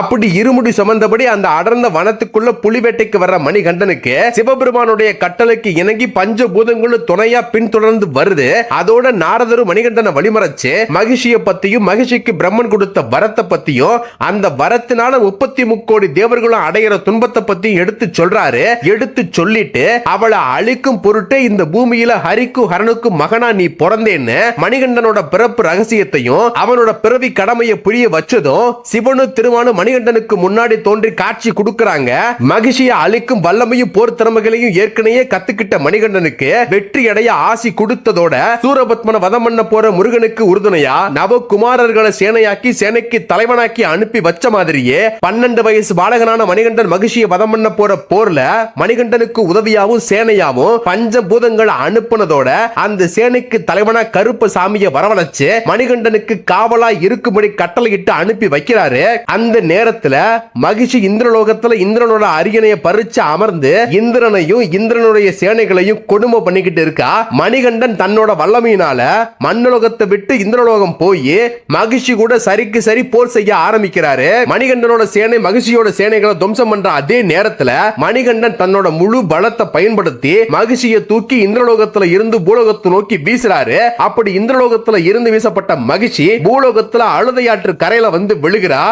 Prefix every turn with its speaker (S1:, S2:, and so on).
S1: அப்படி இருமுடி சுமந்தபடி அந்த அடர்ந்த வனத்துக்குள்ள புலிவேட்டைக்கு வர்ற மணிகண்டனுக்கு சிவபெருமானுடைய கட்டளைக்கு இணங்கி பஞ்சபூதங்களும் துணையா பின்தொடர்ந்து வருது. அதோட நாரதரும் மணிகண்டனை வழிமறைச்சு மகிஷிய பத்தியும் மகிஷிக்கு பிரம்மன் கொடுத்த வரத்தை பத்தியும் அந்த வரத்தினால முப்பத்தி முக்கோடி தேவர்களும் அடையிற துன்பத்தை பத்தியும் எடுத்து சொல்றாரு. எடுத்து சொல்லிட்டு அவளை அழிக்கும் பொருட்டு இந்த பூமியில ஹரிக்கும் ஹரனுக்கும் மகனா நீ பிறந்தேன்னு மணிகண்டனோட பிறப்பு ரகசியத்தையும் அவனோட பிறவி கடமையை புரிய வச்சதும் சிவனு திருமானு மணிகண்டனுக்கு முன்னாடி தோன்றி காட்சி கொடுக்கறாங்க. மகிழ்ச்சியை அழிக்கும் வல்லமையும் போர் திறமைகளையும் ஏற்கனவே கத்துக்கிட்ட மணிகண்டனுக்கு வெற்றி அடைய ஆசி கொடுத்ததோட சூரபத்மனை வதம் பண்ண போற முருகனுக்கு உறுதுணையா நவகுமாரர்களை சேனையாக்கி சேனைக்கு தலைவனாக்கி அனுப்பி வச்ச மாதிரியே பன்னெண்டு வயசு பாலகனான மணிகண்டன் மகிழ்ச்சியை வதம் பண்ண போற போர்ல மணிகண்டனுக்கு உதவியாவும் சேனையாவும் பஞ்சபூதங்களை அனுப்புனதோட அந்த சேனைக்கு தலைவனா கருப்பு சாமியை வரவழைச்சு மணிகண்டனுக்கு காவலா இருக்கும்படி கட்டளையிட்டு அனுப்பி வைக்கிறாரு. அந்த நேரத்துல மகிழ்ச்சி இந்திரலோகத்துல இந்திரனோட அரியணையை பறிச்சு அமர்ந்து இந்திரனையும் இந்திரனுடைய சேனைகளையும் கொடுமை பண்ணிக்கிட்டு இருக்கா? மணிகண்டன் தன்னோட வல்லமையினால மண்ணுலோகத்தை விட்டு இந்திரலோகம் போய் மகிழ்ச்சி கூட சரிக்கு சரி போர் செய்ய ஆரம்பிக்கிறாரு. மணிகண்டனோட சேனை மகிழ்ச்சியோட சேனைகளை துவம்சம் பண்ற அதே நேரத்துல மணிகண்டன் தன்னோட முழு பலத்தை பயன்படுத்தி மகிழ்ச்சியை தூக்கி இந்திரலோகத்துல இருந்து பூலோகத்தை நோக்கி வீசுறாரு. அப்படி இந்திரலோகத்துல இருந்து வீசப்பட்ட மகிழ்ச்சி பூலோகத்துல அழுதையாற்று கரையில வந்து விழுகிறா.